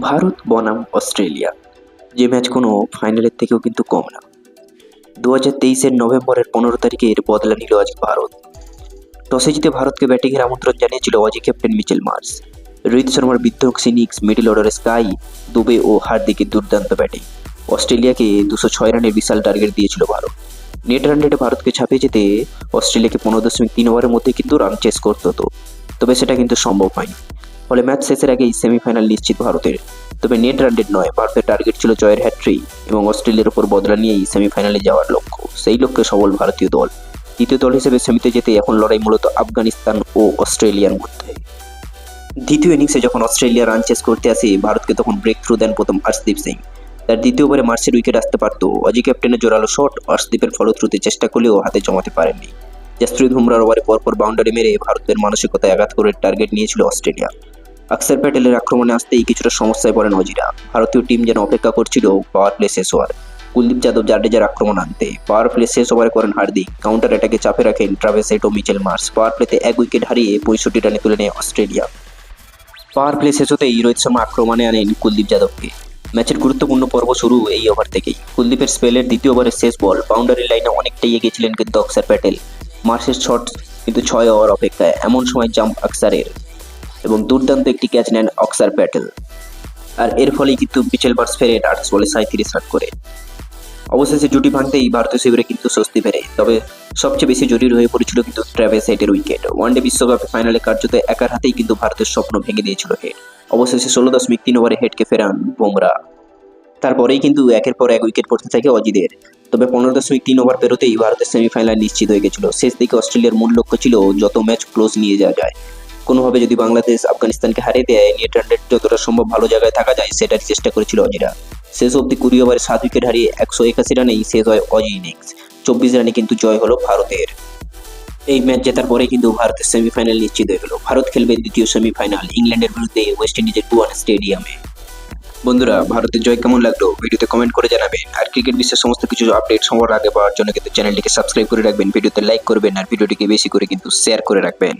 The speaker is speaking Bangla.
ভারত বনাম অস্ট্রেলিয়া। যে ম্যাচ কোনো ফাইনালের থেকেও কিন্তু কম না। দু হাজার তেইশের নভেম্বরের পনেরো তারিখে এর বদলা নিল আজ ভারত। টসে জিতে ভারতকে ব্যাটিংয়ের আমন্ত্রণ জানিয়েছিল Aussie captain Mitchell Marsh. Rohit শর্মার বিধ্বংসী ইনিংস, মিডল অর্ডারে স্কাই, দুবে ও হার্দিকের দুর্দান্ত ব্যাটিং। অস্ট্রেলিয়াকে দুশো ছয় রানের বিশাল টার্গেট দিয়েছিল ভারত। নেট রান রেটে ভারতকে ছাপিয়ে যেতে অস্ট্রেলিয়াকে পনেরো দশমিক তিন ওভারের মধ্যে কিন্তু রান চেস করতে হতো। তবে সেটা কিন্তু সম্ভব হয়নি। ফলে ম্যাচ শেষের আগেই সেমিফাইনাল নিশ্চিত ভারতের। তবে নেট রান রেট নয়, ভারতের টার্গেট ছিল জয়ের হ্যাট্রি এবং অস্ট্রেলিয়ার উপর বদলা নিয়েই সেমিফাইনালে যাওয়ার লক্ষ্য। সেই লক্ষ্যে সবল ভারতীয় দল। দ্বিতীয় দল হিসেবে সেমিতে যেতে এখন লড়াই মূলত আফগানিস্তান ও অস্ট্রেলিয়ার মধ্যে। দ্বিতীয় ইনিংসে যখন অস্ট্রেলিয়া রান চেস করতে আসে, ভারতকে তখন ব্রেক থ্রু দেন প্রথম হর্ষদীপ সিং। তার দ্বিতীয় ওভারে মার্চের উইকেট আসতে পারত। অজি ক্যাপ্টেনের জোরালো শট হর্ষদীপের ফলশ্রুতি চেষ্টা করলেও হাতে জমাতে পারেননি। জাসপ্রীত বুমরার ওভারে পরপর বাউন্ডারি মেরে ভারতের মানসিকতায় আঘাত করে টার্গেট নিয়েছিল অস্ট্রেলিয়া। আকসার প্যাটেলের আক্রমণে আসতেই কিছুটা সমস্যায় পড়েন অজিরা ভারতীয় টিম যেন অপেক্ষা করছিল পাওয়ার প্লে শেষ হওয়ার। কুলদীপ যাদব জাডেজার আক্রমণ আনতে পাওয়ার প্লে শেষ ওভারে করেন হার্দিক কাউন্টার অ্যাটাকে চাপে রাখেন ট্রাভেসেট ও মিচেল মার্স। পাওয়ার প্লেতে এক উইকেট হারিয়ে পঁয়ষট্টি রানে তুলে নেয় অস্ট্রেলিয়া। পাওয়ার প্লে শেষ হতেই রোহিত শর্মা আক্রমণে আনেন কুলদীপ যাদবকে। ম্যাচের গুরুত্বপূর্ণ পর্ব শুরু এই ওভার থেকেই। কুলদীপের স্পেলের দ্বিতীয় ওভারের শেষ বল বাউন্ডারি লাইনে অনেকটাই এগিয়ে ছিলেন কিন্তু অক্সার প্যাটেল। মার্সের শট কিন্তু ছয় ওভার অপেক্ষায়, এমন সময় জাম্প আকসারের এবং দুর্দান্ত একটি ক্যাচ নেন অক্সার প্যাটেল। আর এর ফলেই কিন্তু মিচেল বার্স ফেরে আঠাশ বলে সাঁত্রিশ রান করে। অবশেষে জুটি ভাঙতেই ভারতীয় শিবিরে কিন্তু স্বস্তি ফেরে। তবে সবচেয়ে বেশি জরুরি হয়ে পড়েছিল কিন্তু ট্র্যাভেস হেডের উইকেট। ওয়ানডে বিশ্বকাপে ফাইনালে কার্যত একার হাতেই কিন্তু ভারতের স্বপ্ন ভেঙে দিয়েছিল হেড। অবশেষে ষোলো দশমিক তিন ওভারে হেডকে ফেরান বুমরা। তারপরেই কিন্তু একের পর এক উইকেট পড়তে থাকে অজিদের তবে পনেরো দশমিক তিন ওভার পেরোতেই ভারতের সেমিফাইনাল নিশ্চিত হয়ে গেছিল। শেষ দিকে অস্ট্রেলিয়ার মূল লক্ষ্য ছিল যত ম্যাচ ক্লোজ নিয়ে যাওয়া যায়। কোনোভাবে যদি বাংলাদেশ আফগানিস্তানকে হারিয়ে দেয় নেট রানের যতটা সম্ভব ভালো জায়গায় থাকা যায় সেটার চেষ্টা করেছিল অজিরা। শেষ অবধি কুড়ি ওভারে সাত উইকেট হারিয়ে একশো একাশি রানেই শেষ হয় অজি ইনিংস। চব্বিশ রানে কিন্তু জয় হলো ভারতের। এই ম্যাচ জেতার পরে কিন্তু ভারতের সেমিফাইনাল নিশ্চিত হয়ে গেল। ভারত খেলবে দ্বিতীয় সেমিফাইনাল ইংল্যান্ডের বিরুদ্ধে ওয়েস্ট ইন্ডিজের গুয়ান স্টেডিয়ামে। বন্ধুরা, ভারতের জয় কেমন লাগল? ভিডিওতে কমেন্ট করে জানাবেন আর ক্রিকেট বিশ্বের সমস্ত কিছু আপডেট সবার আগে পাওয়ার জন্য কিন্তু চ্যানেলটিকে সাবস্ক্রাইব করে রাখবেন। ভিডিওতে লাইক করবেন আর ভিডিওটিকে বেশি করে কিন্তু শেয়ার করে রাখবেন।